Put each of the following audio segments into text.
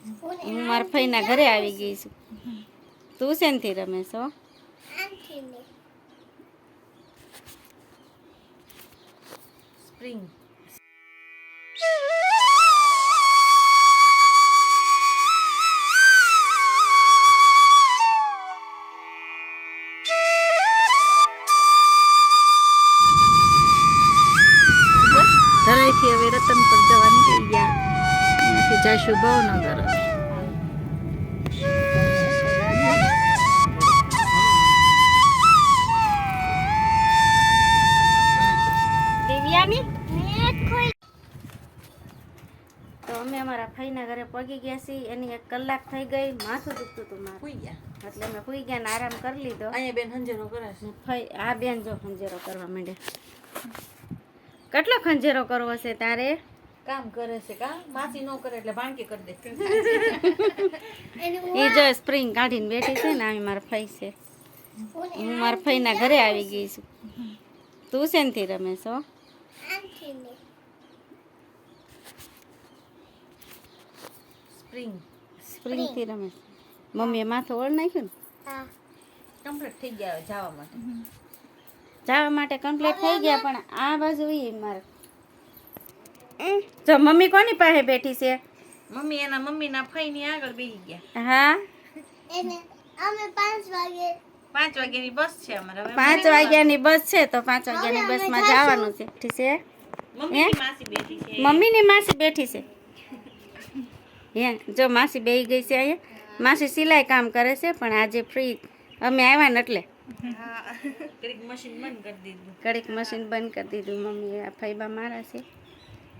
હું મારા ફઈના ઘરે આવી ગઈ છું. તું શેનથી રમે છો સ્પ્રિંગ. ધરાઈથી હવે રતન પર અહીંયાથી જઈશું ભાવનગર તો અમે અમારા ફઈના ઘરે પગી ગયા છીએ. એની એક કલાક થઈ ગઈ. માથું દુખતું હતું મારું. સુઈ ગયા. એટલે અમે સુઈ ગયા ને આરામ કરી લીધો. અહીંયા બેન ખંજેરો કરે છે. ફઈ આ બેન જો ખંજેરો કરવા માંડે. કેટલો ખંજેરો કરવો છે તારે? કામ કરે છે કા? માસી નો કરે એટલે ભાંકી કરી દે. એ જો સ્પ્રિંગ કાઢીને બેઠી છે ને આવી મારા ફઈ છે. હું મારા ફઈના ઘરે આવી ગઈ છું. તું શેનથી રમે છો સ્પ્રિંગ સ્પ્રિંગથી રમે છે મમ્મીએ માથું ઓળ નાખ્યું ને? કમ્પ્લીટ થઈ ગયા જવા માટે. જવા માટે કમ્પ્લીટ થઈ ગયા પણ આ બાજુ એ મારે જો મમ્મી કોની પાસે બેઠી છે? મમ્મી એના મમ્મીના ફઈની આગળ બેસી ગયા. હા? પાંચ વાગ્યાની બસ છે અમારે. હવે પાંચ વાગ્યાની બસ છે તો પાંચ વાગ્યાની બસમાં જવાનું છે. ઠીક છે? મમ્મીની માસી બેઠી છે. મમ્મીની માસી બેઠી છે. હે જો માસી બેહી ગઈ છે અહીંયા. માસી સિલાઈ કામ કરે છે પણ આજે ફ્રી અમે આવ્યા ને એટલે. કડીક મશીન બંધ કરી દીધું. કડીક મશીન બંધ કરી દીધું. મમ્મી આ ફઈબા મારા છે.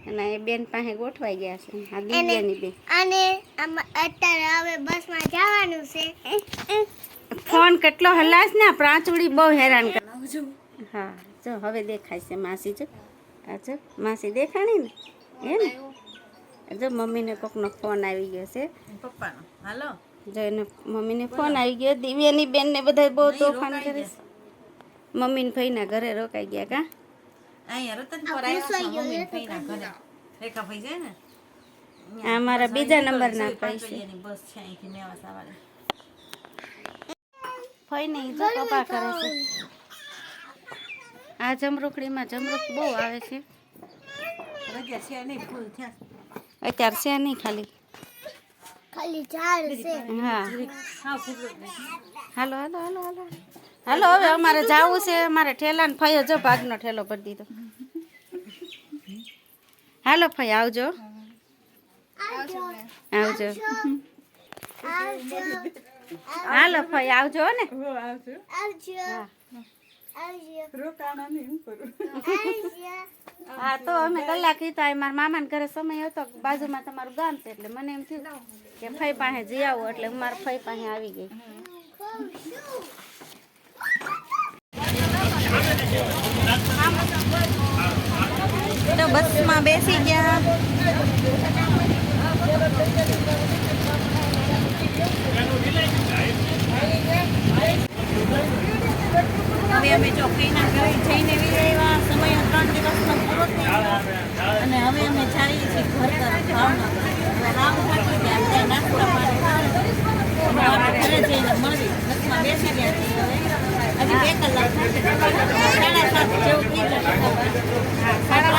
અને એ બેન પાસે ગોઠવાઈ ગયા છે. આ દિવ્યાની બેન. અને આમ અત્યારે હવે બસમાં જવાનું છે. ફોન કેટલો હલાસ ને પ્રાંચુડી બહુ હેરાન કરે. હા જો હવે દેખાય છે માસી જો. આ જો માસી દેખાણી ને? હે ને જો મમ્મીને કોકનો ફોન આવી ગયો છે. પપ્પાનો. હાલો. જો એને મમ્મીને ફોન આવી ગયો. દિવ્યાની બેનને બધા બહુ તોફાન કરે છે. મમ્મીને ભાઈના ઘરે રોકાઈ ગયા કા? અહીંયા રતનપુર આવ્યા મમ્મી ઘરે રેખા ભાઈ છે ને આ મારા બીજા નંબરના બસ છે અહીંથી મેવાસા વાળી ફઈને જો કપા કરે છે આ જમરૂખડીમાં જમરૂખ બહુ આવે છે રજા છે નહીં ફૂલ થયા અત્યારે છે નહીં ખાલી ખાલી ઝાડ છે. હા. હાલો હાલો હાલો હાલો. હાલો હવે અમારે જાવું છે. અમારે ઠેલા ને ફયો જો ભાગનો ઠેલો ભરી દીધો. હાલો ફઈ આવજો. આવજો. હાલો ફઈ આવજો ને. આવજો. આવજો. હા તો અમે કલાક તો મારા મામાને ઘરે સમય હતો બાજુમાં તમારું ગામ છે એટલે મને એમ થયું કે ફઈ પાસે જઈ આવું એટલે હું મારા ફઈ પાસે આવી ગઈ. તો બસમાં બેસી ગયા. હવે અમે ચોકડીના ઘરે જઈને આવ્યા સમય ત્રણ દિવસનો પૂરો થઈ અને હવે અમે જઈએ છીએ ઘર તરફ ભાવનગર. પાણી આપણે ઘરે જઈને મળી બસમાં બેસી ગયા છીએ બે કલાક સાડા સાત જેવું થઈ જશે સાડા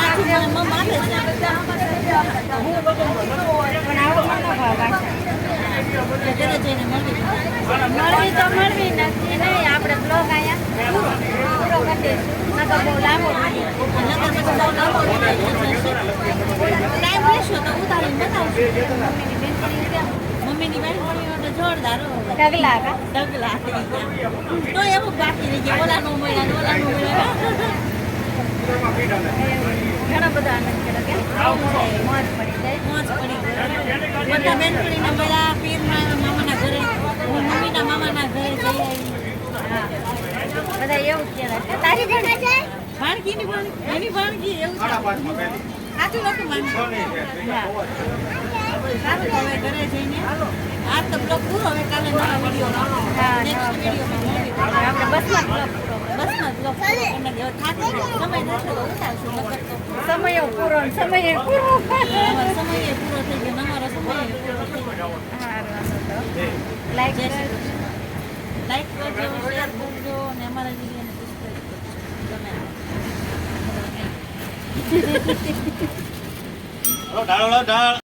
જઈને મળી નથી નહીં આપણે બ્લોગ અહીંયા પૂરો કરી દઈશું નકર બહુ લાંબો થઈ જાય. ટાઈમ લેશો તો ઉતારીને બતાવશું મમ્મીની બેનપણીઓ તો જોરદાર હો. ઢગલા કા ડગલા. તો એવું બાકી રહી ગયા બેનપણીના મળ્યા, પીરના ઘરે. મમ્મીના મામાના ઘરે જઈ આવી. બધા એવું જ કહેવાય. તારી જાય ભાણકીની ભાણકી એની ભાણકી એવું છે. સાચું નતું માનતું હા. હવે ઘરે જઈને. આ તો બ્લોગ પૂરો હવે કાલે નવા વીડિયો બસમાં. બસમાં બ્લોગ સમય સમય પૂરો સમય પૂરો સમય પૂરો થઈ ગયો હાલો તો. લાઈક જય કરજો. શ્રી કૃષ્ણ લાઈક કરજો શેર અમારા વિડીયોને સબસ્ક્રાઈબ કરજો ગમે ઢાળ ઢાળ.